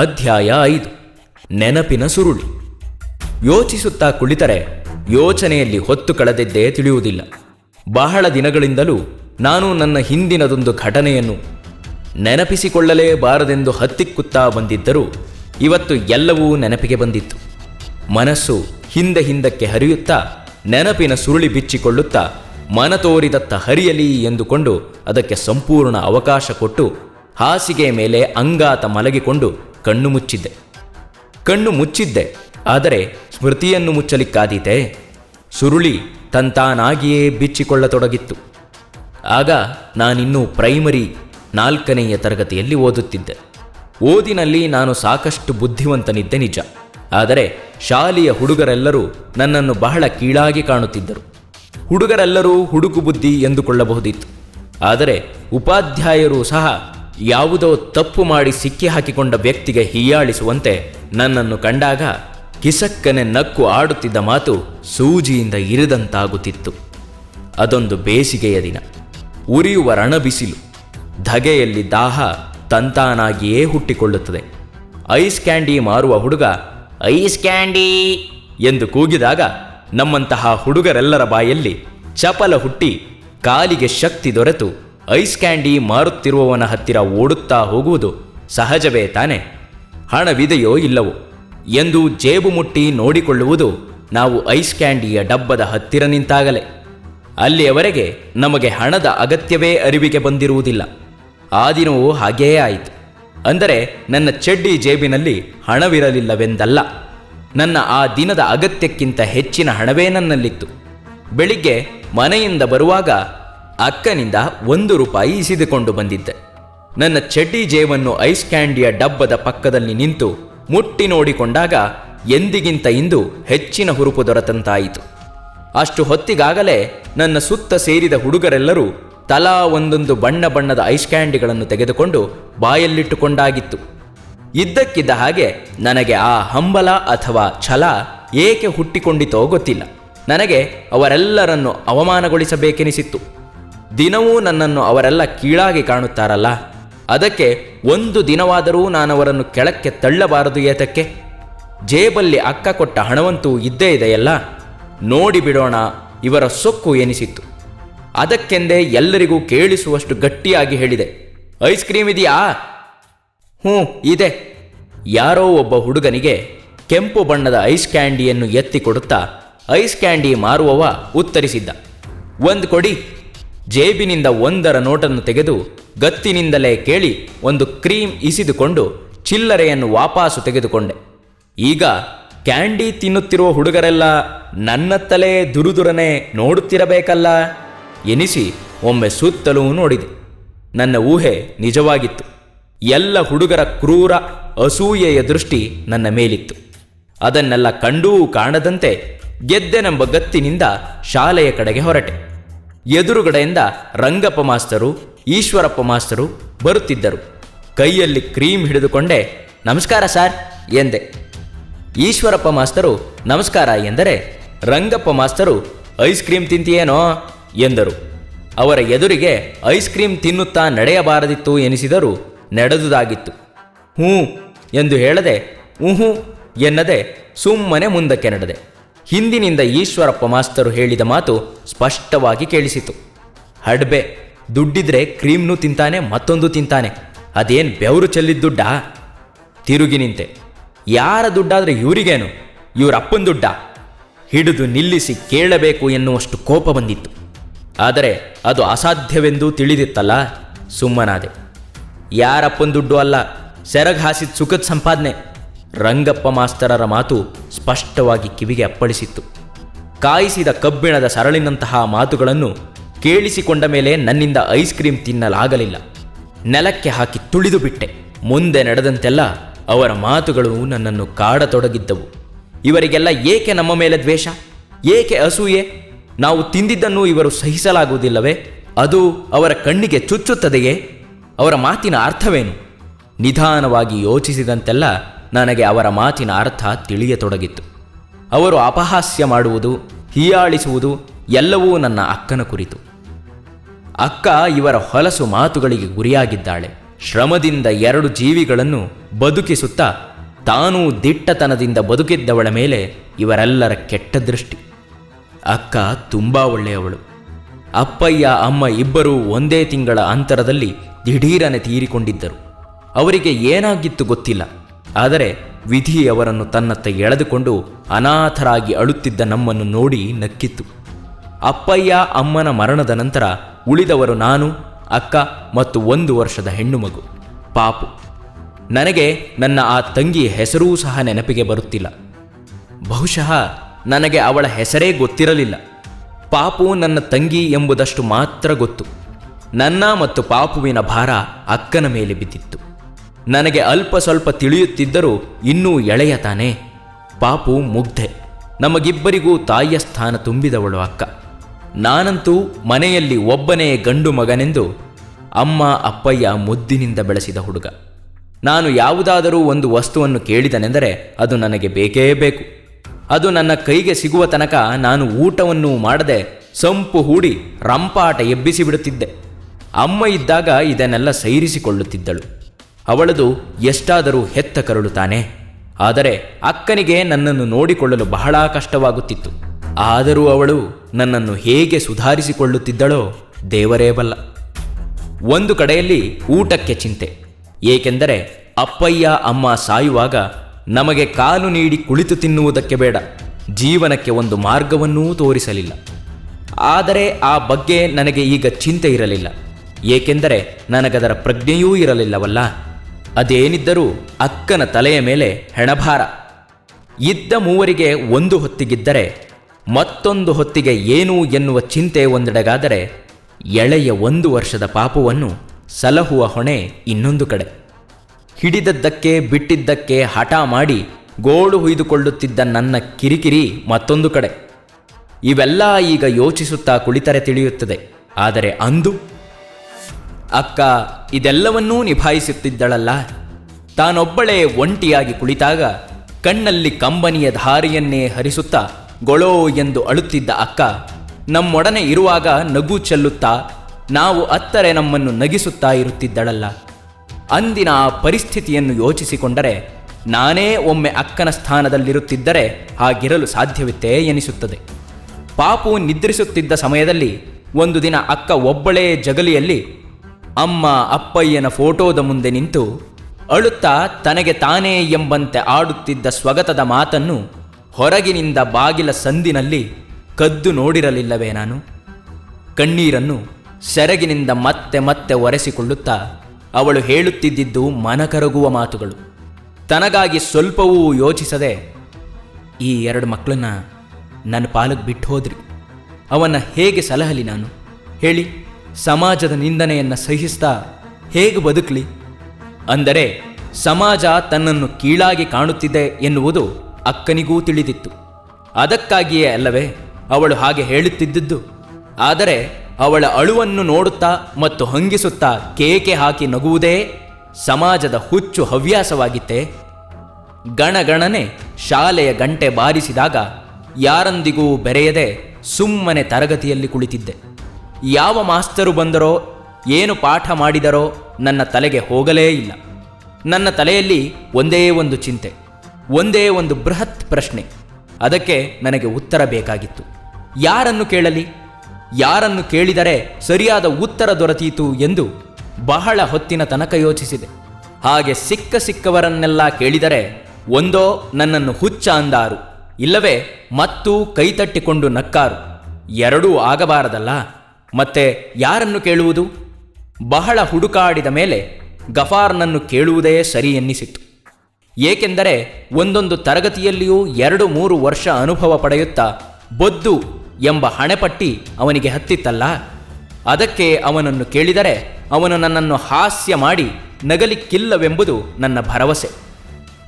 ಅಧ್ಯಾಯ ಐದು. ನೆನಪಿನ ಸುರುಳಿ. ಯೋಚಿಸುತ್ತಾ ಕುಳಿತರೆ ಯೋಚನೆಯಲ್ಲಿ ಹೊತ್ತು ಕಳೆದಿದ್ದೇ ತಿಳಿಯುವುದಿಲ್ಲ. ಬಹಳ ದಿನಗಳಿಂದಲೂ ನಾನು ನನ್ನ ಹಿಂದಿನದೊಂದು ಘಟನೆಯನ್ನು ನೆನಪಿಸಿಕೊಳ್ಳಲೇಬಾರದೆಂದು ಹತ್ತಿಕ್ಕುತ್ತಾ ಬಂದಿದ್ದರೂ ಇವತ್ತು ಎಲ್ಲವೂ ನೆನಪಿಗೆ ಬಂದಿತ್ತು. ಮನಸ್ಸು ಹಿಂದೆ ಹಿಂದಕ್ಕೆ ಹರಿಯುತ್ತಾ ನೆನಪಿನ ಸುರುಳಿ ಬಿಚ್ಚಿಕೊಳ್ಳುತ್ತಾ ಮನ ತೋರಿದತ್ತ ಹರಿಯಲಿ ಎಂದುಕೊಂಡು ಅದಕ್ಕೆ ಸಂಪೂರ್ಣ ಅವಕಾಶ ಕೊಟ್ಟು ಹಾಸಿಗೆ ಮೇಲೆ ಅಂಗಾತ ಮಲಗಿಕೊಂಡು ಕಣ್ಣು ಮುಚ್ಚಿದ್ದೆ. ಕಣ್ಣು ಮುಚ್ಚಿದ್ದೆ, ಆದರೆ ಸ್ಮೃತಿಯನ್ನು ಮುಚ್ಚಲಿಕ್ಕಾದೀತೆ. ಸುರುಳಿ ತಂತಾನಾಗಿಯೇ ಬಿಚ್ಚಿಕೊಳ್ಳತೊಡಗಿತ್ತು. ಆಗ ನಾನಿನ್ನೂ ಪ್ರೈಮರಿ ನಾಲ್ಕನೆಯ ತರಗತಿಯಲ್ಲಿ ಓದುತ್ತಿದ್ದೆ. ಓದಿನಲ್ಲಿ ನಾನು ಸಾಕಷ್ಟು ಬುದ್ಧಿವಂತನಿದ್ದೆ ನಿಜ. ಆದರೆ ಶಾಲೆಯ ಹುಡುಗರೆಲ್ಲರೂ ನನ್ನನ್ನು ಬಹಳ ಕೀಳಾಗಿ ಕಾಣುತ್ತಿದ್ದರು. ಹುಡುಗರೆಲ್ಲರೂ ಹುಡುಕು ಬುದ್ಧಿ ಎಂದುಕೊಳ್ಳಬಹುದಿತ್ತು. ಆದರೆ ಉಪಾಧ್ಯಾಯರು ಸಹ ಯಾವುದೋ ತಪ್ಪು ಮಾಡಿ ಸಿಕ್ಕಿ ಹಾಕಿಕೊಂಡ ವ್ಯಕ್ತಿಗೆ ಹೀಯಾಳಿಸುವಂತೆ ನನ್ನನ್ನು ಕಂಡಾಗ ಕಿಸಕ್ಕನೆ ನಕ್ಕು ಆಡುತ್ತಿದ್ದ ಮಾತು ಸೂಜಿಯಿಂದ ಇರಿದಂತಾಗುತ್ತಿತ್ತು. ಅದೊಂದು ಬೇಸಿಗೆಯ ದಿನ. ಉರಿಯುವ ರಣಬಿಸಿಲು. ಧಗೆಯಲ್ಲಿ ದಾಹ ತಂತಾನಾಗಿಯೇ ಹುಟ್ಟಿಕೊಳ್ಳುತ್ತದೆ. ಐಸ್ ಕ್ಯಾಂಡಿ ಮಾರುವ ಹುಡುಗ, ಐಸ್ ಕ್ಯಾಂಡಿ! ಎಂದು ಕೂಗಿದಾಗ ನಮ್ಮಂತಹ ಹುಡುಗರೆಲ್ಲರ ಬಾಯಲ್ಲಿ ಚಪಲ ಹುಟ್ಟಿ ಕಾಲಿಗೆ ಶಕ್ತಿ ದೊರೆತು ಐಸ್ ಕ್ಯಾಂಡಿ ಮಾರುತ್ತಿರುವವನ ಹತ್ತಿರ ಓಡುತ್ತಾ ಹೋಗುವುದು ಸಹಜವೇ ತಾನೆ? ಹಣವಿದೆಯೋ ಇಲ್ಲವೋ? ಎಂದು ಜೇಬು ಮುಟ್ಟಿ ನೋಡಿಕೊಳ್ಳುವುದು ನಾವು ಐಸ್ ಕ್ಯಾಂಡಿಯ ಡಬ್ಬದ ಹತ್ತಿರ ನಿಂತಾಗಲೇ. ಅಲ್ಲಿಯವರೆಗೆ ನಮಗೆ ಹಣದ ಅಗತ್ಯವೇ ಅರಿವಿಗೆ ಬಂದಿರುವುದಿಲ್ಲ. ಆ ದಿನವೂ ಹಾಗೆಯೇ ಆಯಿತು. ಅಂದರೆ ನನ್ನ ಚಡ್ಡಿ ಜೇಬಿನಲ್ಲಿ ಹಣವಿರಲಿಲ್ಲವೆಂದಲ್ಲ. ನನ್ನ ಆ ದಿನದ ಅಗತ್ಯಕ್ಕಿಂತ ಹೆಚ್ಚಿನ ಹಣವೇ ನನ್ನಲ್ಲಿತ್ತು. ಬೆಳಿಗ್ಗೆ ಮನೆಯಿಂದ ಬರುವಾಗ ಅಕ್ಕನಿಂದ ಒಂದು ರೂಪಾಯಿ ಇಸಿದುಕೊಂಡು ಬಂದಿದ್ದೆ. ನನ್ನ ಚಡ್ಡಿ ಜೇವನ್ನು ಐಸ್ ಕ್ಯಾಂಡಿಯ ಡಬ್ಬದ ಪಕ್ಕದಲ್ಲಿ ನಿಂತು ಮುಟ್ಟಿ ನೋಡಿಕೊಂಡಾಗ ಎಂದಿಗಿಂತ ಇಂದು ಹೆಚ್ಚಿನ ಹುರುಪು ದೊರೆತಂತಾಯಿತು. ಅಷ್ಟು ಹೊತ್ತಿಗಾಗಲೇ ನನ್ನ ಸುತ್ತ ಸೇರಿದ ಹುಡುಗರೆಲ್ಲರೂ ತಲಾ ಒಂದೊಂದು ಬಣ್ಣ ಬಣ್ಣದ ಐಸ್ ಕ್ಯಾಂಡಿಗಳನ್ನು ತೆಗೆದುಕೊಂಡು ಬಾಯಲ್ಲಿಟ್ಟುಕೊಂಡಾಗಿತ್ತು. ಇದ್ದಕ್ಕಿದ್ದ ಹಾಗೆ ನನಗೆ ಆ ಹಂಬಲ ಅಥವಾ ಛಲ ಏಕೆ ಹುಟ್ಟಿಕೊಂಡಿತೋ ಗೊತ್ತಿಲ್ಲ. ನನಗೆ ಅವರೆಲ್ಲರನ್ನು ಅವಮಾನಗೊಳಿಸಬೇಕೆನಿಸಿತ್ತು. ದಿನವೂ ನನ್ನನ್ನು ಅವರೆಲ್ಲ ಕೀಳಾಗಿ ಕಾಣುತ್ತಾರಲ್ಲ? ಅದಕ್ಕೆ ಒಂದು ದಿನವಾದರೂ ನಾನವರನ್ನು ಕೆಳಕ್ಕೆ ತಳ್ಳಬಾರದು ಏತಕ್ಕೆ? ಜೇಬಲ್ಲಿ ಅಕ್ಕ ಕೊಟ್ಟ ಹಣವಂತೂ ಇದ್ದೇ ಇದೆಯಲ್ಲ? ನೋಡಿ ಬಿಡೋಣ, ಇವರ ಸೊಕ್ಕು ಎನಿಸಿತ್ತು. ಅದಕ್ಕೆಂದೇ ಎಲ್ಲರಿಗೂ ಕೇಳಿಸುವಷ್ಟು ಗಟ್ಟಿಯಾಗಿ ಹೇಳಿದೆ. ಐಸ್ ಕ್ರೀಮ್ ಇದೆಯಾ? ಹ್ಞೂ, ಇದೆ. ಯಾರೋ ಒಬ್ಬ ಹುಡುಗನಿಗೆ ಕೆಂಪು ಬಣ್ಣದ ಐಸ್ ಕ್ಯಾಂಡಿಯನ್ನು ಎತ್ತಿ ಕೊಡುತ್ತಾ ಐಸ್ ಕ್ಯಾಂಡಿ ಮಾರುವವ ಉತ್ತರಿಸಿದ್ದ. ಒಂದು ಕೊಡಿ. ಜೇಬಿನಿಂದ ಒಂದರ ನೋಟನ್ನು ತೆಗೆದು ಗತ್ತಿನಿಂದಲೇ ಕೇಳಿ ಒಂದು ಕ್ರೀಮ್ ಇಸಿದುಕೊಂಡು ಚಿಲ್ಲರೆಯನ್ನು ವಾಪಾಸು ತೆಗೆದುಕೊಂಡೆ. ಈಗ ಕ್ಯಾಂಡಿ ತಿನ್ನುತ್ತಿರುವ ಹುಡುಗರೆಲ್ಲ ನನ್ನತ್ತಲೇ ದುರುದುರನೆ ನೋಡುತ್ತಿರಬೇಕಲ್ಲ ಎನಿಸಿ ಒಮ್ಮೆ ಸುತ್ತಲೂ ನೋಡಿದೆ. ನನ್ನ ಊಹೆ ನಿಜವಾಗಿತ್ತು. ಎಲ್ಲ ಹುಡುಗರ ಕ್ರೂರ ಅಸೂಯೆಯ ದೃಷ್ಟಿ ನನ್ನ ಮೇಲಿತ್ತು. ಅದನ್ನೆಲ್ಲ ಕಂಡೂ ಕಾಣದಂತೆ ಗೆದ್ದೆನೆಂಬ ಗತ್ತಿನಿಂದ ಶಾಲೆಯ ಕಡೆಗೆ ಹೊರಟೆ. ಎದುರುಗಡೆಯಿಂದ ರಂಗಪ್ಪ ಮಾಸ್ತರು ಈಶ್ವರಪ್ಪ ಮಾಸ್ತರು ಬರುತ್ತಿದ್ದರು. ಕೈಯಲ್ಲಿ ಕ್ರೀಮ್ ಹಿಡಿದುಕೊಂಡೆ, ನಮಸ್ಕಾರ ಸರ್, ಎಂದೆ. ಈಶ್ವರಪ್ಪ ಮಾಸ್ತರು ನಮಸ್ಕಾರ ಎಂದರೆ ರಂಗಪ್ಪ ಮಾಸ್ತರು ಐಸ್ ಕ್ರೀಮ್ ತಿಂತೀಯೇನೋ, ಎಂದರು. ಅವರ ಎದುರಿಗೆ ಐಸ್ ಕ್ರೀಮ್ ತಿನ್ನುತ್ತಾ ನಡೆಯಬಾರದಿತ್ತು ಎನಿಸಿದರೂ ನಡೆದುದಾಗಿತ್ತು. ಹ್ಞೂ, ಎಂದು ಹೇಳದೆ ಊಹು ಎನ್ನದೆ ಸುಮ್ಮನೆ ಮುಂದಕ್ಕೆ ನಡೆದೆ. ಹಿಂದಿನಿಂದ ಈಶ್ವರಪ್ಪ ಮಾಸ್ತರು ಹೇಳಿದ ಮಾತು ಸ್ಪಷ್ಟವಾಗಿ ಕೇಳಿಸಿತು. ಹಡ್ಬೆ, ದುಡ್ಡಿದ್ರೆ ಕ್ರೀಮ್ನೂ ತಿಂತಾನೆ, ಮತ್ತೊಂದು ತಿಂತಾನೆ. ಅದೇನ್ ಬೆವರು ಚೆಲ್ಲಿದ ದುಡ್ಡಾ? ತಿರುಗಿ ನಿಂತೆ. ಯಾರ ದುಡ್ಡಾದ್ರೆ ಇವರಿಗೇನು? ಇವರ ಅಪ್ಪನ ದುಡ್ಡ? ಹಿಡಿದು ನಿಲ್ಲಿಸಿ ಕೇಳಬೇಕು ಎನ್ನುವಷ್ಟು ಕೋಪ ಬಂದಿತ್ತು. ಆದರೆ ಅದು ಅಸಾಧ್ಯವೆಂದು ತಿಳಿದಿತ್ತಲ್ಲ? ಸುಮ್ಮನಾದೆ. ಯಾರಪ್ಪನ ದುಡ್ಡು ಅಲ್ಲ. ಸೆರಗ್ ಹಾಸಿದ ಸುಖದ ಸಂಪಾದನೆ. ರಂಗಪ್ಪ ಮಾಸ್ತರರ ಮಾತು ಸ್ಪಷ್ಟವಾಗಿ ಕಿವಿಗೆ ಅಪ್ಪಳಿಸಿತ್ತು. ಕಾಯಿಸಿದ ಕಬ್ಬಿಣದ ಸರಳಿನಂತಹ ಮಾತುಗಳನ್ನು ಕೇಳಿಸಿಕೊಂಡ ಮೇಲೆ ನನ್ನಿಂದ ಐಸ್ ಕ್ರೀಮ್ ತಿನ್ನಲಾಗಲಿಲ್ಲ. ನೆಲಕ್ಕೆ ಹಾಕಿ ತುಳಿದು ಬಿಟ್ಟೆ. ಮುಂದೆ ನಡೆದಂತೆಲ್ಲ ಅವರ ಮಾತುಗಳು ನನ್ನನ್ನು ಕಾಡತೊಡಗಿದ್ದವು. ಇವರಿಗೆಲ್ಲ ಏಕೆ ನಮ್ಮ ಮೇಲೆ ದ್ವೇಷ? ಏಕೆ ಅಸೂಯೆ? ನಾವು ತಿಂದಿದ್ದನ್ನು ಇವರು ಸಹಿಸಲಾಗುವುದಿಲ್ಲವೇ? ಅದು ಅವರ ಕಣ್ಣಿಗೆ ಚುಚ್ಚುತ್ತದೆಯೇ? ಅವರ ಮಾತಿನ ಅರ್ಥವೇನು? ನಿಧಾನವಾಗಿ ಯೋಚಿಸಿದಂತೆಲ್ಲ ನನಗೆ ಅವರ ಮಾತಿನ ಅರ್ಥ ತಿಳಿಯತೊಡಗಿತ್ತು ಅವರು ಅಪಹಾಸ್ಯ ಮಾಡುವುದು, ಹೀಯಾಳಿಸುವುದು ಎಲ್ಲವೂ ನನ್ನ ಅಕ್ಕನ ಕುರಿತು. ಅಕ್ಕ ಇವರ ಹೊಲಸು ಮಾತುಗಳಿಗೆ ಗುರಿಯಾಗಿದ್ದಾಳೆ. ಶ್ರಮದಿಂದ ಎರಡು ಜೀವಿಗಳನ್ನು ಬದುಕಿಸುತ್ತಾ ತಾನೂ ದಿಟ್ಟತನದಿಂದ ಬದುಕಿದ್ದವಳ ಮೇಲೆ ಇವರೆಲ್ಲರ ಕೆಟ್ಟ ದೃಷ್ಟಿ. ಅಕ್ಕ ತುಂಬಾ ಒಳ್ಳೆಯವಳು. ಅಪ್ಪಯ್ಯ, ಅಮ್ಮ ಇಬ್ಬರೂ ಒಂದೇ ತಿಂಗಳ ಅಂತರದಲ್ಲಿ ದಿಢೀರನೆ ತೀರಿಕೊಂಡಿದ್ದರು. ಅವರಿಗೆ ಏನಾಗಿತ್ತು ಗೊತ್ತಿಲ್ಲ. ಆದರೆ ವಿಧಿ ಅವರನ್ನು ತನ್ನತ್ತ ಎಳೆದುಕೊಂಡು ಅನಾಥರಾಗಿ ಅಳುತ್ತಿದ್ದ ನಮ್ಮನ್ನು ನೋಡಿ ನಕ್ಕಿತ್ತು. ಅಪ್ಪಯ್ಯ ಅಮ್ಮನ ಮರಣದ ನಂತರ ಉಳಿದವರು ನಾನು, ಅಕ್ಕ ಮತ್ತು ಒಂದು ವರ್ಷದ ಹೆಣ್ಣು ಮಗು. ಪಾಪು. ನನಗೆ ನನ್ನ ಆ ತಂಗಿಯ ಹೆಸರೂ ಸಹ ನೆನಪಿಗೆ ಬರುತ್ತಿಲ್ಲ. ಬಹುಶಃ ನನಗೆ ಅವಳ ಹೆಸರೇ ಗೊತ್ತಿರಲಿಲ್ಲ. ಪಾಪು ನನ್ನ ತಂಗಿ ಎಂಬುದಷ್ಟು ಮಾತ್ರ ಗೊತ್ತು. ನನ್ನ ಮತ್ತು ಪಾಪುವಿನ ಭಾರ ಅಕ್ಕನ ಮೇಲೆ ಬಿದ್ದಿತ್ತು. ನನಗೆ ಅಲ್ಪ ಸ್ವಲ್ಪ ತಿಳಿಯುತ್ತಿದ್ದರೂ ಇನ್ನೂ ಎಳೆಯ ತಾನೇ ಪಾಪು ಮುಗ್ಧೆ. ನಮಗಿಬ್ಬರಿಗೂ ತಾಯಿಯ ಸ್ಥಾನ ತುಂಬಿದವಳು ಅಕ್ಕ. ನಾನಂತೂ ಮನೆಯಲ್ಲಿ ಒಬ್ಬನೇ ಗಂಡು ಮಗನೆಂದು ಅಮ್ಮ, ಅಪ್ಪಯ್ಯ ಮುದ್ದಿನಿಂದ ಬೆಳೆಸಿದ ಹುಡುಗ. ನಾನು ಯಾವುದಾದರೂ ಒಂದು ವಸ್ತುವನ್ನು ಕೇಳಿದನೆಂದರೆ ಅದು ನನಗೆ ಬೇಕೇ ಬೇಕು. ಅದು ನನ್ನ ಕೈಗೆ ಸಿಗುವ ತನಕ ನಾನು ಊಟವನ್ನು ಮಾಡದೆ ಸಂಪು ಹೂಡಿ ರಂಪಾಟ ಎಬ್ಬಿಸಿ ಬಿಡುತ್ತಿದ್ದೆ. ಅಮ್ಮ ಇದ್ದಾಗ ಇದನ್ನೆಲ್ಲ ಸೈರಿಸಿಕೊಳ್ಳುತ್ತಿದ್ದಳು. ಅವಳದು ಎಷ್ಟಾದರೂ ಹೆತ್ತ ಕರುಳು ತಾನೆ ಆದರೆ ಅಕ್ಕನಿಗೆ ನನ್ನನ್ನು ನೋಡಿಕೊಳ್ಳಲು ಬಹಳ ಕಷ್ಟವಾಗುತ್ತಿತ್ತು. ಆದರೂ ಅವಳು ನನ್ನನ್ನು ಹೇಗೆ ಸುಧಾರಿಸಿಕೊಳ್ಳುತ್ತಿದ್ದಳೋ ದೇವರೇ ಬಲ್ಲ. ಒಂದು ಕಡೆಯಲ್ಲಿ ಊಟಕ್ಕೆ ಚಿಂತೆ. ಏಕೆಂದರೆ ಅಪ್ಪಯ್ಯ, ಅಮ್ಮ ಸಾಯುವಾಗ ನಮಗೆ ಕಾಲು ನೀಡಿ ಕುಳಿತು ತಿನ್ನುವುದಕ್ಕೆ ಬೇಡ. ಜೀವನಕ್ಕೆ ಒಂದು ಮಾರ್ಗವನ್ನೂ ತೋರಿಸಲಿಲ್ಲ. ಆದರೆ ಆ ಬಗ್ಗೆ ನನಗೆ ಈಗ ಚಿಂತೆ ಇರಲಿಲ್ಲ. ಏಕೆಂದರೆ ನನಗದರ ಪ್ರಜ್ಞೆಯೂ ಇರಲಿಲ್ಲವಲ್ಲ. ಅದೇನಿದ್ದರೂ ಅಕ್ಕನ ತಲೆಯ ಮೇಲೆ ಹೆಣಭಾರ. ಇದ್ದ ಮೂವರಿಗೆ ಒಂದು ಹೊತ್ತಿಗಿದ್ದರೆ, ಮತ್ತೊಂದು ಹೊತ್ತಿಗೆ ಏನು ಎನ್ನುವ ಚಿಂತೆ ಒಂದೆಡೆಗಾದರೆ, ಎಳೆಯ ಒಂದು ವರ್ಷದ ಪಾಪವನ್ನು ಸಲಹುವ ಹೊಣೆ ಇನ್ನೊಂದು ಕಡೆ. ಹಿಡಿದದ್ದಕ್ಕೆ ಬಿಟ್ಟಿದ್ದಕ್ಕೆ ಹಠ ಮಾಡಿ ಗೋಳು ಹುಯ್ದುಕೊಳ್ಳುತ್ತಿದ್ದ ನನ್ನ ಕಿರಿಕಿರಿ ಮತ್ತೊಂದು ಕಡೆ. ಇವೆಲ್ಲ ಈಗ ಯೋಚಿಸುತ್ತಾ ಕುಳಿತರೆ ತಿಳಿಯುತ್ತದೆ. ಆದರೆ ಅಂದು ಅಕ್ಕ, ಇದೆಲ್ಲವನ್ನೂ ನಿಭಾಯಿಸುತ್ತಿದ್ದಳಲ್ಲ. ತಾನೊಬ್ಬಳೇ ಒಂಟಿಯಾಗಿ ಕುಳಿತಾಗ ಕಣ್ಣಲ್ಲಿ ಕಂಬನಿಯ ಧಾರಿಯನ್ನೇ ಹರಿಸುತ್ತಾ ಗೊಳೋ ಎಂದು ಅಳುತ್ತಿದ್ದ ಅಕ್ಕ, ನಮ್ಮೊಡನೆ ಇರುವಾಗ ನಗು ಚೆಲ್ಲುತ್ತಾ, ನಾವು ಅತ್ತರೆ ನಮ್ಮನ್ನು ನಗಿಸುತ್ತಾ ಇರುತ್ತಿದ್ದಳಲ್ಲ. ಅಂದಿನ ಆ ಪರಿಸ್ಥಿತಿಯನ್ನು ಯೋಚಿಸಿಕೊಂಡರೆ ನಾನೇ ಒಮ್ಮೆ ಅಕ್ಕನ ಸ್ಥಾನದಲ್ಲಿರುತ್ತಿದ್ದರೆ ಹಾಗಿರಲು ಸಾಧ್ಯವಿತ್ತೇ ಎನಿಸುತ್ತದೆ. ಪಾಪು ನಿದ್ರಿಸುತ್ತಿದ್ದ ಸಮಯದಲ್ಲಿ ಒಂದು ದಿನ ಅಕ್ಕ ಒಬ್ಬಳೇ ಜಗಲಿಯಲ್ಲಿ ಅಮ್ಮ ಅಪ್ಪಯ್ಯನ ಫೋಟೋದ ಮುಂದೆ ನಿಂತು ಅಳುತ್ತಾ ತನಗೆ ತಾನೇ ಎಂಬಂತೆ ಆಡುತ್ತಿದ್ದ ಸ್ವಗತದ ಮಾತನ್ನು ಹೊರಗಿನಿಂದ ಬಾಗಿಲ ಸಂದಿನಲ್ಲಿ ಕದ್ದು ನೋಡಿರಲಿಲ್ಲವೇ ನಾನು? ಕಣ್ಣೀರನ್ನು ಸೆರಗಿನಿಂದ ಮತ್ತೆ ಮತ್ತೆ ಒರೆಸಿಕೊಳ್ಳುತ್ತಾ ಅವಳು ಹೇಳುತ್ತಿದ್ದಿದ್ದು ಮನಕರಗುವ ಮಾತುಗಳು. ತನಗಾಗಿ ಸ್ವಲ್ಪವೂ ಯೋಚಿಸದೆ, ಈ ಎರಡು ಮಕ್ಕಳನ್ನ ನನ್ನ ಪಾಲಕ್ಕೆ ಬಿಟ್ಟು ಹೋದ್ರಿ. ಅವನ್ನ ಹೇಗೆ ಸಲಹಲಿ ನಾನು? ಹೇಳಿ. ಸಮಾಜದ ನಿಂದನೆಯನ್ನು ಸಹಿಸ್ತಾ ಹೇಗೆ ಬದುಕಲಿ? ಅಂದರೆ, ಸಮಾಜ ತನ್ನನ್ನು ಕೀಳಾಗಿ ಕಾಣುತ್ತಿದೆ ಎನ್ನುವುದು ಅಕ್ಕನಿಗೂ ತಿಳಿದಿತ್ತು. ಅದಕ್ಕಾಗಿಯೇ ಅಲ್ಲವೇ, ಅವಳು ಹಾಗೆ ಹೇಳುತ್ತಿದ್ದದ್ದು. ಆದರೆ, ಅವಳ ಅಳುವನ್ನು ನೋಡುತ್ತಾ ಮತ್ತು ಹಂಗಿಸುತ್ತಾ ಕೇಕೆ ಹಾಕಿ ನಗುವುದೇ ಸಮಾಜದ ಹುಚ್ಚು ಹವ್ಯಾಸವಾಗಿತ್ತೆ. ಗಣಗಣನೆ ಶಾಲೆಯ ಗಂಟೆ ಬಾರಿಸಿದಾಗ ಯಾರೊಂದಿಗೂ ಬೆರೆಯದೆ ಸುಮ್ಮನೆ ತರಗತಿಯಲ್ಲಿ ಕುಳಿತಿದ್ದೆ. ಯಾವ ಮಾಸ್ತರು ಬಂದರೋ, ಏನು ಪಾಠ ಮಾಡಿದರೋ ನನ್ನ ತಲೆಗೆ ಹೋಗಲೇ ಇಲ್ಲ. ನನ್ನ ತಲೆಯಲ್ಲಿ ಒಂದೇ ಒಂದು ಚಿಂತೆ, ಒಂದೇ ಒಂದು ಬೃಹತ್ ಪ್ರಶ್ನೆ. ಅದಕ್ಕೆ ನನಗೆ ಉತ್ತರ ಬೇಕಾಗಿತ್ತು. ಯಾರನ್ನು ಕೇಳಲಿ? ಯಾರನ್ನು ಕೇಳಿದರೆ ಸರಿಯಾದ ಉತ್ತರ ದೊರೆತೀತು ಎಂದು ಬಹಳ ಹೊತ್ತಿನ ತನಕ ಯೋಚಿಸಿದೆ. ಹಾಗೆ ಸಿಕ್ಕ ಸಿಕ್ಕವರನ್ನೆಲ್ಲ ಕೇಳಿದರೆ ಒಂದೋ ನನ್ನನ್ನು ಹುಚ್ಚ ಅಂದಾರು, ಇಲ್ಲವೇ ಮತ್ತೂ ಕೈತಟ್ಟಿಕೊಂಡು ನಕ್ಕಾರು. ಎರಡೂ ಆಗಬಾರದಲ್ಲ? ಮತ್ತೆ ಯಾರನ್ನು ಕೇಳುವುದು? ಬಹಳ ಹುಡುಕಾಡಿದ ಮೇಲೆ ಗಫಾರ್ನನ್ನು ಕೇಳುವುದೇ ಸರಿ ಎನ್ನಿಸಿತು ಏಕೆಂದರೆ ಒಂದೊಂದು ತರಗತಿಯಲ್ಲಿಯೂ ಎರಡು ಮೂರು ವರ್ಷ ಅನುಭವ ಪಡೆಯುತ್ತಾ ಬೊದ್ದು ಎಂಬ ಹಣೆಪಟ್ಟಿ ಅವನಿಗೆ ಹತ್ತಿತ್ತಲ್ಲ? ಅದಕ್ಕೆ ಅವನನ್ನು ಕೇಳಿದರೆ ಅವನು ನನ್ನನ್ನು ಹಾಸ್ಯ ಮಾಡಿ ನಗಲಿಕ್ಕಿಲ್ಲವೆಂಬುದು ನನ್ನ ಭರವಸೆ.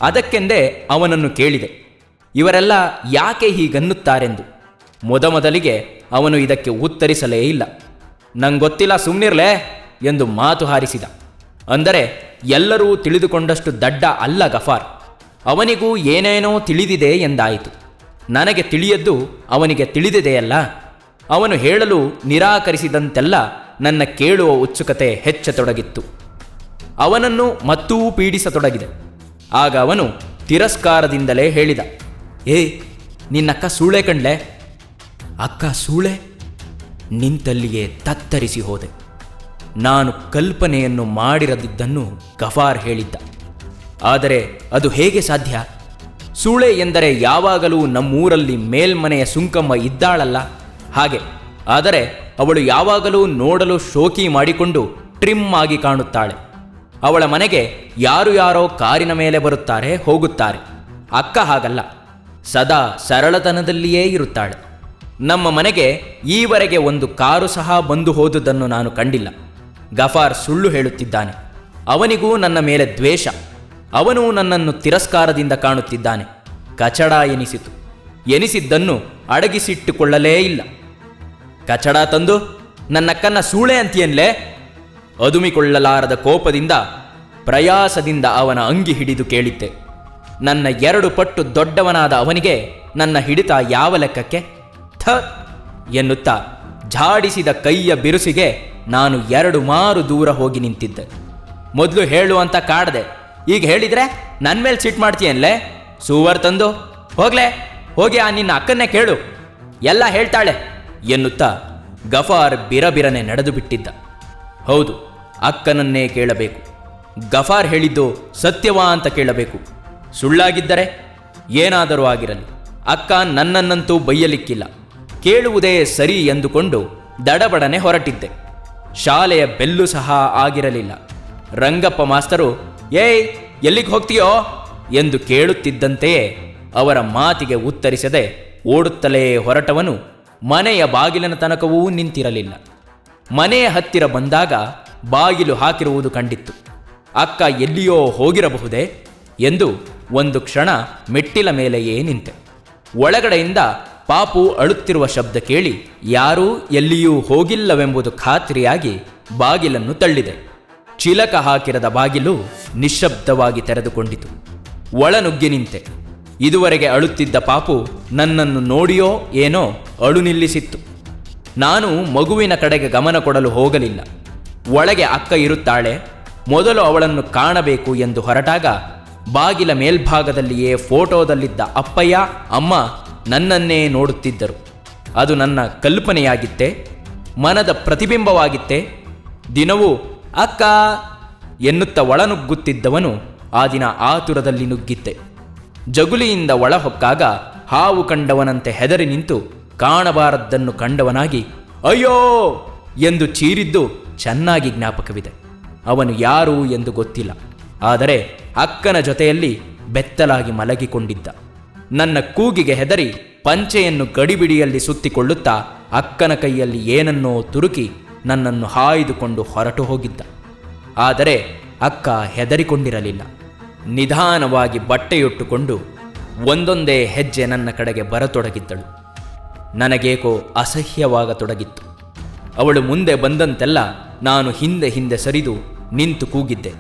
ಅದಕ್ಕೆಂದೇ ಅವನನ್ನು ಕೇಳಿದೆ. ಇವರೆಲ್ಲ ಯಾಕೆ ಹೀಗನ್ನುತ್ತಾರೆಂದು. ಮೊದಮೊದಲಿಗೆ ಅವನು ಇದಕ್ಕೆ ಉತ್ತರಿಸಲೇ ಇಲ್ಲ. ನಂಗೊತ್ತಿಲ್ಲ ಸುಮ್ಮನಿರ್ಲೇ ಎಂದು ಮಾತು ಹಾರಿಸಿದ. ಅಂದರೆ ಎಲ್ಲರೂ ತಿಳಿದುಕೊಂಡಷ್ಟು ದಡ್ಡ ಅಲ್ಲ ಗಫಾರ್. ಅವನಿಗೂ ಏನೇನೋ ತಿಳಿದಿದೆ ಎಂದಾಯಿತು. ನನಗೆ ತಿಳಿಯದ್ದು ಅವನಿಗೆ ತಿಳಿದಿದೆಯಲ್ಲ. ಅವನು ಹೇಳಲು ನಿರಾಕರಿಸಿದಂತೆಲ್ಲ ನನ್ನ ಕೇಳುವ ಉತ್ಸುಕತೆ ಹೆಚ್ಚತೊಡಗಿತ್ತು. ಅವನನ್ನು ಮತ್ತೂ ಪೀಡಿಸತೊಡಗಿದೆ. ಆಗ ಅವನು ತಿರಸ್ಕಾರದಿಂದಲೇ ಹೇಳಿದ, ಏ ನಿನ್ನಕ್ಕ ಸೂಳೆ ಕಣ್ಲೆ ಅಕ್ಕ ಸೂಳೆ, ನಿಂತಲ್ಲಿಯೇ ತತ್ತರಿಸಿ ಹೋದೆ. ನಾನು ಕಲ್ಪನೆಯನ್ನು ಮಾಡಿರದಿದ್ದನ್ನು ಗಫಾರ್ ಹೇಳಿದ್ದ. ಆದರೆ ಅದು ಹೇಗೆ ಸಾಧ್ಯ? ಸೂಳೆ ಎಂದರೆ ಯಾವಾಗಲೂ ನಮ್ಮೂರಲ್ಲಿ ಮೇಲ್ಮನೆಯ ಸುಂಕಮ್ಮ ಇದ್ದಾಳಲ್ಲ? ಹಾಗೆ, ಆದರೆ ಅವಳು ಯಾವಾಗಲೂ ನೋಡಲು ಶೋಕಿ ಮಾಡಿಕೊಂಡು ಟ್ರಿಮ್ ಆಗಿ ಕಾಣುತ್ತಾಳೆ. ಅವಳ ಮನೆಗೆ ಯಾರು ಯಾರೋ ಕಾರಿನ ಮೇಲೆ ಬರುತ್ತಾರೆ, ಹೋಗುತ್ತಾರೆ. ಅಕ್ಕ ಹಾಗಲ್ಲ. ಸದಾ ಸರಳತನದಲ್ಲಿಯೇ ಇರುತ್ತಾಳೆ. ನಮ್ಮ ಮನೆಗೆ ಈವರೆಗೆ ಒಂದು ಕಾರು ಸಹ ಬಂದು ಹೋದುದನ್ನು ನಾನು ಕಂಡಿಲ್ಲ. ಗಫಾರ್ ಸುಳ್ಳು ಹೇಳುತ್ತಿದ್ದಾನೆ. ಅವನಿಗೂ ನನ್ನ ಮೇಲೆ ದ್ವೇಷ. ಅವನು ನನ್ನನ್ನು ತಿರಸ್ಕಾರದಿಂದ ಕಾಣುತ್ತಿದ್ದಾನೆ. ಕಚಡ ಎನಿಸಿತು. ಎನಿಸಿದ್ದನ್ನು ಅಡಗಿಸಿಟ್ಟುಕೊಳ್ಳಲೇ ಇಲ್ಲ. ಕಚಡ ತಂದು ನನ್ನಕ್ಕನ್ನ ಸೂಳೆ ಅಂತಿಯನ್ಲೇ? ಅದುಮಿಕೊಳ್ಳಲಾರದ ಕೋಪದಿಂದ, ಪ್ರಯಾಸದಿಂದ ಅವನ ಅಂಗಿ ಹಿಡಿದು ಕೇಳಿದ್ದೆ. ನನ್ನ ಎರಡು ಪಟ್ಟು ದೊಡ್ಡವನಾದ ಅವನಿಗೆ ನನ್ನ ಹಿಡಿತ ಯಾವ ಲೆಕ್ಕಕ್ಕೆ? ಥ ಎನ್ನುತ್ತಾ ಝಾಡಿಸಿದ ಕೈಯ ಬಿರುಸಿಗೆ ನಾನು ಎರಡು ಮಾರು ದೂರ ಹೋಗಿ ನಿಂತಿದ್ದೆ. ಮೊದಲು ಹೇಳು ಅಂತ ಕಾಡ್ದೆ. ಈಗ ಹೇಳಿದ್ರೆ ನನ್ನ ಮೇಲೆ ಸಿಟ್ ಮಾಡ್ತೀಯನ್ಲೇ? ಸೂವರ್ ತಂದು, ಹೋಗ್ಲೆ? ಹೋಗಿ ಆ ನಿನ್ನ ಅಕ್ಕನ್ನೇ ಕೇಳು. ಎಲ್ಲ ಹೇಳ್ತಾಳೆ ಎನ್ನುತ್ತಾ ಗಫಾರ್ ಬಿರಬಿರನೆ ನಡೆದು ಬಿಟ್ಟಿದ್ದ. ಹೌದು, ಅಕ್ಕನನ್ನೇ ಕೇಳಬೇಕು. ಗಫಾರ್ ಹೇಳಿದ್ದು ಸತ್ಯವಾ ಅಂತ ಕೇಳಬೇಕು. ಸುಳ್ಳಾಗಿದ್ದರೆ ಏನಾದರೂ ಆಗಿರಲಿ. ಅಕ್ಕ ನನ್ನನ್ನಂತೂ ಬೈಯಲಿಕ್ಕಿಲ್ಲ. ಕೇಳುವುದೇ ಸರಿ ಎಂದುಕೊಂಡು ದಡಬಡನೆ ಹೊರಟಿದ್ದೆ. ಶಾಲೆಯ ಬೆಲ್ಲು ಸಹ ಆಗಿರಲಿಲ್ಲ. ರಂಗಪ್ಪ ಮಾಸ್ತರು, ಏಯ್, ಎಲ್ಲಿಗೆ ಹೋಗ್ತೀಯೋ? ಎಂದು ಕೇಳುತ್ತಿದ್ದಂತೆಯೇ ಅವರ ಮಾತಿಗೆ ಉತ್ತರಿಸದೆ ಓಡುತ್ತಲೇ ಹೊರಟವನು ಮನೆಯ ಬಾಗಿಲಿನ ತನಕವೂ ನಿಂತಿರಲಿಲ್ಲ. ಮನೆಯ ಹತ್ತಿರ ಬಂದಾಗ ಬಾಗಿಲು ಹಾಕಿರುವುದು ಕಂಡಿತ್ತು. ಅಕ್ಕ, ಎಲ್ಲಿಯೋ ಹೋಗಿರಬಹುದೇ? ಎಂದು ಒಂದು ಕ್ಷಣ ಮೆಟ್ಟಿಲ ಮೇಲೆಯೇ ನಿಂತೆ. ಒಳಗಡೆಯಿಂದ ಪಾಪು ಅಳುತ್ತಿರುವ ಶಬ್ದ ಕೇಳಿ ಯಾರೂ ಎಲ್ಲಿಯೂ ಹೋಗಿಲ್ಲವೆಂಬುದು ಖಾತ್ರಿಯಾಗಿ ಬಾಗಿಲನ್ನು ತಳ್ಳಿದೆ. ಚಿಲಕ ಹಾಕಿರದ ಬಾಗಿಲು ನಿಶ್ಶಬ್ದವಾಗಿ ತೆರೆದುಕೊಂಡಿತು. ಒಳನುಗ್ಗಿ ನಿಂತೆ. ಇದುವರೆಗೆ ಅಳುತ್ತಿದ್ದ ಪಾಪು ನನ್ನನ್ನು ನೋಡಿಯೋ ಏನೋ ಅಳು ನಿಲ್ಲಿಸಿತ್ತು. ನಾನು ಮಗುವಿನ ಕಡೆಗೆ ಗಮನ ಕೊಡಲು ಹೋಗಲಿಲ್ಲ. ಒಳಗೆ ಅಕ್ಕ ಇರುತ್ತಾಳೆ. ಮೊದಲು ಅವಳನ್ನು ಕಾಣಬೇಕು ಎಂದು ಹೊರಟಾಗ ಬಾಗಿಲ ಮೇಲ್ಭಾಗದಲ್ಲಿಯೇ ಫೋಟೋದಲ್ಲಿದ್ದ ಅಪ್ಪಯ್ಯ, ಅಮ್ಮ ನನ್ನನ್ನೇ ನೋಡುತ್ತಿದ್ದರು. ಅದು ನನ್ನ ಕಲ್ಪನೆಯಾಗಿತ್ತೆ, ಮನದ ಪ್ರತಿಬಿಂಬವಾಗಿತ್ತೆ. ದಿನವೂ ಅಕ್ಕ ಎನ್ನುತ್ತ ಒಳನುಗ್ಗುತ್ತಿದ್ದವನು ಆ ದಿನ ಆತುರದಲ್ಲಿ ನುಗ್ಗಿತ್ತೆ. ಜಗುಲಿಯಿಂದ ಒಳಹೊಕ್ಕಾಗ ಹಾವು ಕಂಡವನಂತೆ ಹೆದರಿ ನಿಂತು ಕಾಣಬಾರದ್ದನ್ನು ಕಂಡವನಾಗಿ, ಅಯ್ಯೋ! ಎಂದು ಚೀರಿದ್ದು ಚೆನ್ನಾಗಿ ಜ್ಞಾಪಕವಿದೆ. ಅವನು ಯಾರು ಎಂದು ಗೊತ್ತಿಲ್ಲ. ಆದರೆ ಅಕ್ಕನ ಜೊತೆಯಲ್ಲಿ ಬೆತ್ತಲಾಗಿ ಮಲಗಿಕೊಂಡಿದ್ದ. ನನ್ನ ಕೂಗಿಗೆ ಹೆದರಿ ಪಂಚೆಯನ್ನು ಗಡಿಬಿಡಿಯಲ್ಲಿ ಸುತ್ತಿಕೊಳ್ಳುತ್ತಾ ಅಕ್ಕನ ಕೈಯಲ್ಲಿ ಏನನ್ನೋ ತುರುಕಿ ನನ್ನನ್ನು ಹಾಯ್ದುಕೊಂಡು ಹೊರಟು ಹೋಗಿದ್ದ. ಆದರೆ ಅಕ್ಕ ಹೆದರಿಕೊಂಡಿರಲಿಲ್ಲ. ನಿಧಾನವಾಗಿ ಬಟ್ಟೆಯೊಟ್ಟುಕೊಂಡು ಒಂದೊಂದೇ ಹೆಜ್ಜೆ ನನ್ನ ಕಡೆಗೆ ಬರತೊಡಗಿದ್ದಳು. ನನಗೇಕೋ ಅಸಹ್ಯವಾಗತೊಡಗಿತ್ತು. ಅವಳು ಮುಂದೆ ಬಂದಂತೆಲ್ಲ ನಾನು ಹಿಂದೆ ಹಿಂದೆ ಸರಿದು ನಿಂತು ಕೂಗಿದ್ದೆ.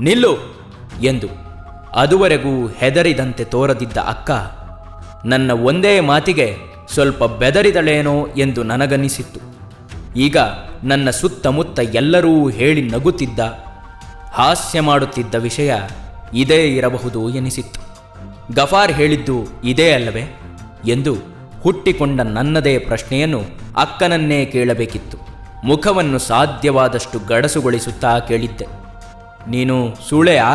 ನಿಲ್ಲು! ಎಂದು ಅದುವರೆಗೂ ಹೆದರಿದಂತೆ ತೋರದಿದ್ದ ಅಕ್ಕ, ನನ್ನ ಒಂದೇ ಮಾತಿಗೆ ಸ್ವಲ್ಪ ಬೆದರಿದಳೇನೋ ಎಂದು ನನಗನ್ನಿಸಿತ್ತು ಈಗ ನನ್ನ ಸುತ್ತಮುತ್ತ ಎಲ್ಲರೂ ಹೇಳಿ ನಗುತ್ತಿದ್ದ, ಹಾಸ್ಯ ಮಾಡುತ್ತಿದ್ದ ವಿಷಯ ಇದೇ ಇರಬಹುದು ಎನಿಸಿತ್ತು. ಗಫಾರ್ ಹೇಳಿದ್ದು ಇದೇ ಅಲ್ಲವೇ ಎಂದು ಹುಟ್ಟಿಕೊಂಡ ನನ್ನದೇ ಪ್ರಶ್ನೆಯನ್ನು ಅಕ್ಕನನ್ನೇ ಕೇಳಬೇಕಿತ್ತು. ಮುಖವನ್ನು ಸಾಧ್ಯವಾದಷ್ಟು ಗಡಸುಗೊಳಿಸುತ್ತಾ ಕೇಳಿದ್ದೆ. ನೀನು ಸೂಳೆಯಾ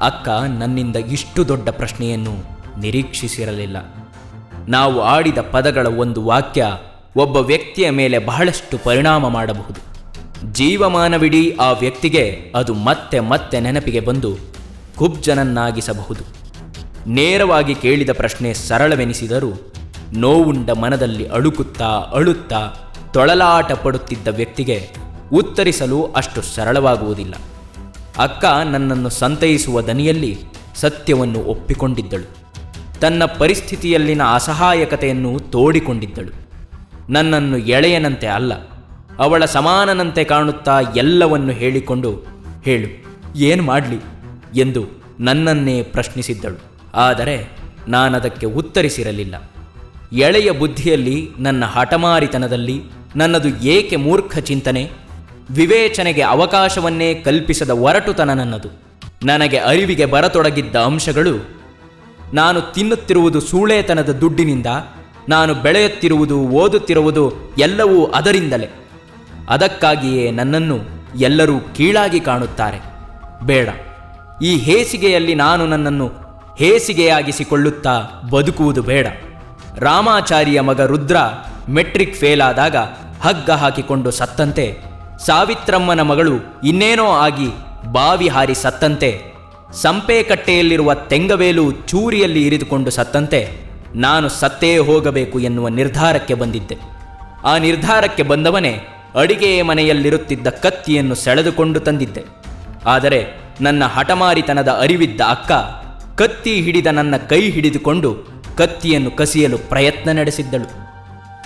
ಅಕ್ಕ ನನ್ನಿಂದ ಇಷ್ಟು ದೊಡ್ಡ ಪ್ರಶ್ನೆಯನ್ನು ನಿರೀಕ್ಷಿಸಿರಲಿಲ್ಲ. ನಾವು ಆಡಿದ ಪದಗಳ ಒಂದು ವಾಕ್ಯ ಒಬ್ಬ ವ್ಯಕ್ತಿಯ ಮೇಲೆ ಬಹಳಷ್ಟು ಪರಿಣಾಮ ಮಾಡಬಹುದು. ಜೀವಮಾನವಿಡೀ ಆ ವ್ಯಕ್ತಿಗೆ ಅದು ಮತ್ತೆ ಮತ್ತೆ ನೆನಪಿಗೆ ಬಂದು ಕುಬ್ಜನನ್ನಾಗಿಸಬಹುದು. ನೇರವಾಗಿ ಕೇಳಿದ ಪ್ರಶ್ನೆ ಸರಳವೆನಿಸಿದರೂ ನೋವುಂಡ ಮನದಲ್ಲಿ ಅಳುಕುತ್ತಾ ಅಳುತ್ತಾ ತೊಳಲಾಟ ಪಡುತ್ತಿದ್ದ ವ್ಯಕ್ತಿಗೆ ಉತ್ತರಿಸಲು ಅಷ್ಟು ಸರಳವಾಗುವುದಿಲ್ಲ. ಅಕ್ಕ ನನ್ನನ್ನು ಸಂತೈಸುವ ದನಿಯಲ್ಲಿ ಸತ್ಯವನ್ನು ಒಪ್ಪಿಕೊಂಡಿದ್ದಳು. ತನ್ನ ಪರಿಸ್ಥಿತಿಯಲ್ಲಿನ ಅಸಹಾಯಕತೆಯನ್ನು ತೋಡಿಕೊಂಡಿದ್ದಳು. ನನ್ನನ್ನು ಎಳೆಯನಂತೆ ಅಲ್ಲ, ಅವಳ ಸಮಾನನಂತೆ ಕಾಣುತ್ತಾ ಎಲ್ಲವನ್ನು ಹೇಳಿಕೊಂಡು ಹೇಳು, ಏನು ಮಾಡಲಿ ಎಂದು ನನ್ನನ್ನೇ ಪ್ರಶ್ನಿಸಿದ್ದಳು. ಆದರೆ ನಾನದಕ್ಕೆ ಉತ್ತರಿಸಿರಲಿಲ್ಲ. ಎಳೆಯ ಬುದ್ಧಿಯಲ್ಲಿ ನನ್ನ ಹಠಮಾರಿತನದಲ್ಲಿ ನನ್ನದು ಏಕೆ ಮೂರ್ಖ ಚಿಂತನೆ? ವಿವೇಚನೆಗೆ ಅವಕಾಶವನ್ನೇ ಕಲ್ಪಿಸದ ಒರಟುತನ ನನ್ನದು ನನಗೆ ಅರಿವಿಗೆ ಬರತೊಡಗಿದ್ದ ಅಂಶಗಳು, ನಾನು ತಿನ್ನುತ್ತಿರುವುದು ಸೂಳೆತನದ ದುಡ್ಡಿನಿಂದ, ನಾನು ಬೆಳೆಯುತ್ತಿರುವುದು ಓದುತ್ತಿರುವುದು ಎಲ್ಲವೂ ಅದರಿಂದಲೇ. ಅದಕ್ಕಾಗಿಯೇ ನನ್ನನ್ನು ಎಲ್ಲರೂ ಕೀಳಾಗಿ ಕಾಣುತ್ತಾರೆ. ಬೇಡ. ಈ ಹೇಸಿಗೆಯಲ್ಲಿ ನಾನು ನನ್ನನ್ನು ಹೇಸಿಗೆಯಾಗಿಸಿಕೊಳ್ಳುತ್ತಾ ಬದುಕುವುದು ಬೇಡ. ರಾಮಾಚಾರಿಯ ಮಗ ರುದ್ರ ಮೆಟ್ರಿಕ್ ಫೇಲ್ ಆದಾಗ ಹಗ್ಗ ಹಾಕಿಕೊಂಡು ಸತ್ತಂತೆ ಸಾವಿತ್ರಮ್ಮನ ಮಗಳು ಇನ್ನೇನೋ ಆಗಿ ಬಾವಿ ಹಾರಿ ಸತ್ತಂತೆ. ಸಂಪೇಕಟ್ಟೆಯಲ್ಲಿರುವ ತೆಂಗವೇಲು ಚೂರಿಯಲ್ಲಿ ಇರಿದುಕೊಂಡು ಸತ್ತಂತೆ. ನಾನು ಸತ್ತೇ ಹೋಗಬೇಕು ಎನ್ನುವ ನಿರ್ಧಾರಕ್ಕೆ ಬಂದಿದ್ದೆ. ಆ ನಿರ್ಧಾರಕ್ಕೆ ಬಂದವನೇ ಅಡಿಗೆಯ ಮನೆಯಲ್ಲಿರುತ್ತಿದ್ದ ಕತ್ತಿಯನ್ನು ಸೆಳೆದುಕೊಂಡು ತಂದಿದ್ದೆ. ಆದರೆ ನನ್ನ ಹಠಮಾರಿತನದ ಅರಿವಿದ್ದ ಅಕ್ಕ ಕತ್ತಿ ಹಿಡಿದ ನನ್ನ ಕೈ ಹಿಡಿದುಕೊಂಡು ಕತ್ತಿಯನ್ನು ಕಸಿಯಲು ಪ್ರಯತ್ನ ನಡೆಸಿದ್ದಳು.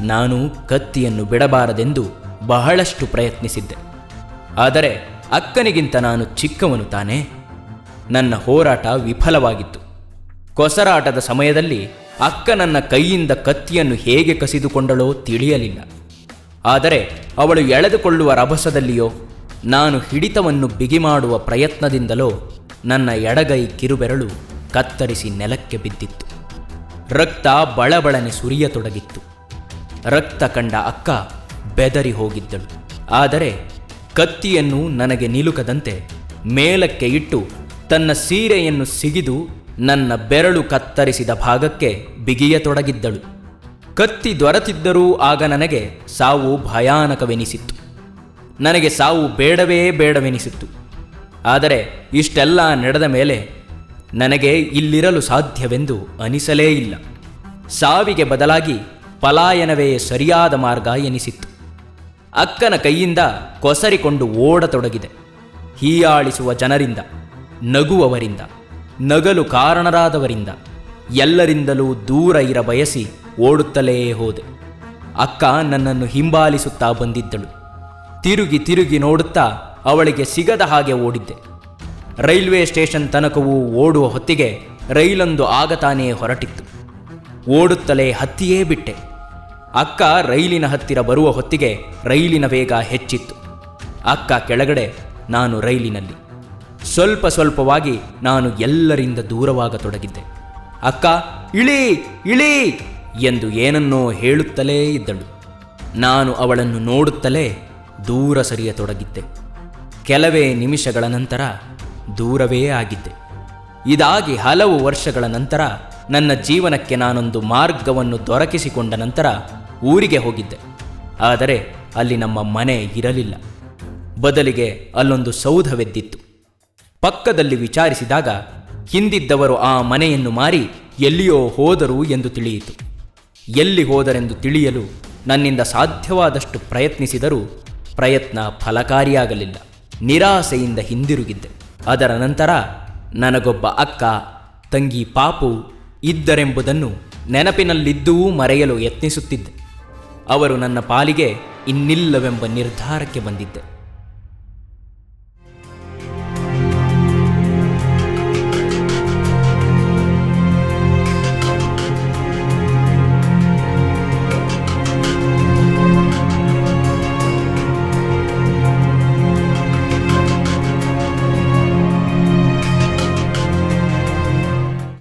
ನಾನು ಕತ್ತಿಯನ್ನು ಬಿಡಬಾರದೆಂದು ಬಹಳಷ್ಟು ಪ್ರಯತ್ನಿಸಿದ್ದೆ. ಆದರೆ ಅಕ್ಕನಿಗಿಂತ ನಾನು ಚಿಕ್ಕವನು ತಾನೇ. ನನ್ನ ಹೋರಾಟ ವಿಫಲವಾಗಿತ್ತು. ಕೊಸರಾಟದ ಸಮಯದಲ್ಲಿ ಅಕ್ಕ ನನ್ನ ಕೈಯಿಂದ ಕತ್ತಿಯನ್ನು ಹೇಗೆ ಕಸಿದುಕೊಂಡಳೋ ತಿಳಿಯಲಿಲ್ಲ. ಆದರೆ ಅವಳು ಎಳೆದುಕೊಳ್ಳುವ ರಭಸದಲ್ಲಿಯೋ, ನಾನು ಹಿಡಿತವನ್ನು ಬಿಗಿ ಮಾಡುವ ಪ್ರಯತ್ನದಿಂದಲೋ ನನ್ನ ಎಡಗೈ ಕಿರುಬೆರಳು ಕತ್ತರಿಸಿ ನೆಲಕ್ಕೆ ಬಿದ್ದಿತ್ತು. ರಕ್ತ ಬಳಬಳನೆ ಸುರಿಯತೊಡಗಿತ್ತು. ರಕ್ತ ಕಂಡ ಅಕ್ಕ ಬೆದರಿ ಹೋಗಿದ್ದಳು. ಆದರೆ ಕತ್ತಿಯನ್ನು ನನಗೆ ನಿಲುಕದಂತೆ ಮೇಲಕ್ಕೆ ಇಟ್ಟು ತನ್ನ ಸೀರೆಯನ್ನು ಸಿಗಿದು ನನ್ನ ಬೆರಳು ಕತ್ತರಿಸಿದ ಭಾಗಕ್ಕೆ ಬಿಗಿಯತೊಡಗಿದ್ದಳು. ಕತ್ತಿ ದೊರೆತಿದ್ದರೂ ಆಗ ನನಗೆ ಸಾವು ಭಯಾನಕವೆನಿಸಿತ್ತು. ನನಗೆ ಸಾವು ಬೇಡವೇ ಬೇಡವೆನಿಸಿತ್ತು. ಆದರೆ ಇಷ್ಟೆಲ್ಲ ನಡೆದ ಮೇಲೆ ನನಗೆ ಇಲ್ಲಿರಲು ಸಾಧ್ಯವೆಂದು ಅನಿಸಲೇ ಇಲ್ಲ. ಸಾವಿಗೆ ಬದಲಾಗಿ ಪಲಾಯನವೇ ಸರಿಯಾದ ಮಾರ್ಗ ಎನಿಸಿತ್ತು. ಅಕ್ಕನ ಕೈಯಿಂದ ಕೊಸರಿಕೊಂಡು ಓಡತೊಡಗಿದೆ. ಹೀಯಾಳಿಸುವ ಜನರಿಂದ, ನಗುವವರಿಂದ, ನಗಲು ಕಾರಣರಾದವರಿಂದ ಎಲ್ಲರಿಂದಲೂ ದೂರ ಇರ ಬಯಸಿ ಓಡುತ್ತಲೇ ಹೋದೆ. ಅಕ್ಕ ನನ್ನನ್ನು ಹಿಂಬಾಲಿಸುತ್ತಾ ಬಂದಿದ್ದಳು. ತಿರುಗಿ ತಿರುಗಿ ನೋಡುತ್ತಾ ಅವಳಿಗೆ ಸಿಗದ ಹಾಗೆ ಓಡಿದ್ದೆ. ರೈಲ್ವೆ ಸ್ಟೇಷನ್ ತನಕವೂ ಓಡುವ ಹೊತ್ತಿಗೆ ರೈಲೊಂದು ಆಗತಾನೇ ಹೊರಟಿತ್ತು. ಓಡುತ್ತಲೇ ಹತ್ತಿಯೇ ಬಿಟ್ಟೆ. ಅಕ್ಕ ರೈಲಿನ ಹತ್ತಿರ ಬರುವ ಹೊತ್ತಿಗೆ ರೈಲಿನ ವೇಗ ಹೆಚ್ಚಿತ್ತು. ಅಕ್ಕ ಕೆಳಗಡೆ ನಾನು ರೈಲಿನಲ್ಲಿ. ಸ್ವಲ್ಪ ಸ್ವಲ್ಪವಾಗಿ ನಾನು ಎಲ್ಲರಿಂದ ದೂರವಾಗತೊಡಗಿದ್ದೆ. ಅಕ್ಕ, ಇಳಿ ಇಳಿ ಎಂದು ಏನನ್ನೋ ಹೇಳುತ್ತಲೇ ಇದ್ದಳು. ನಾನು ಅವಳನ್ನು ನೋಡುತ್ತಲೇ ದೂರ ಸರಿಯತೊಡಗಿದ್ದೆ. ಕೆಲವೇ ನಿಮಿಷಗಳ ನಂತರ ದೂರವೇ ಆಗಿದ್ದೆ. ಇದಾಗಿ ಹಲವು ವರ್ಷಗಳ ನಂತರ ನನ್ನ ಜೀವನಕ್ಕೆ ನಾನೊಂದು ಮಾರ್ಗವನ್ನು ದೊರಕಿಸಿಕೊಂಡ ನಂತರ ಊರಿಗೆ ಹೋಗಿದ್ದೆ. ಆದರೆ ಅಲ್ಲಿ ನಮ್ಮ ಮನೆ ಇರಲಿಲ್ಲ. ಬದಲಿಗೆ ಅಲ್ಲೊಂದು ಸೌಧವೆದ್ದಿತ್ತು. ಪಕ್ಕದಲ್ಲಿ ವಿಚಾರಿಸಿದಾಗ ಹಿಂದಿದ್ದವರು ಆ ಮನೆಯನ್ನು ಮಾರಿ ಎಲ್ಲಿಯೋ ಹೋದರು ಎಂದು ತಿಳಿಯಿತು. ಎಲ್ಲಿ ಹೋದರೆಂದು ತಿಳಿಯಲು ನನ್ನಿಂದ ಸಾಧ್ಯವಾದಷ್ಟು ಪ್ರಯತ್ನಿಸಿದರೂ ಪ್ರಯತ್ನ ಫಲಕಾರಿಯಾಗಲಿಲ್ಲ. ನಿರಾಸೆಯಿಂದ ಹಿಂದಿರುಗಿದ್ದೆ. ಅದರ ನಂತರ ನನಗೊಬ್ಬ ಅಕ್ಕ, ತಂಗಿ, ಪಾಪು ಇದ್ದರೆಂಬುದನ್ನು ನೆನಪಿನಲ್ಲಿದ್ದೂ ಮರೆಯಲು ಯತ್ನಿಸುತ್ತಿದ್ದೆ. ಅವರು ನನ್ನ ಪಾಲಿಗೆ ಇನ್ನಿಲ್ಲವೆಂಬ ನಿರ್ಧಾರಕ್ಕೆ ಬಂದಿದ್ದೆ.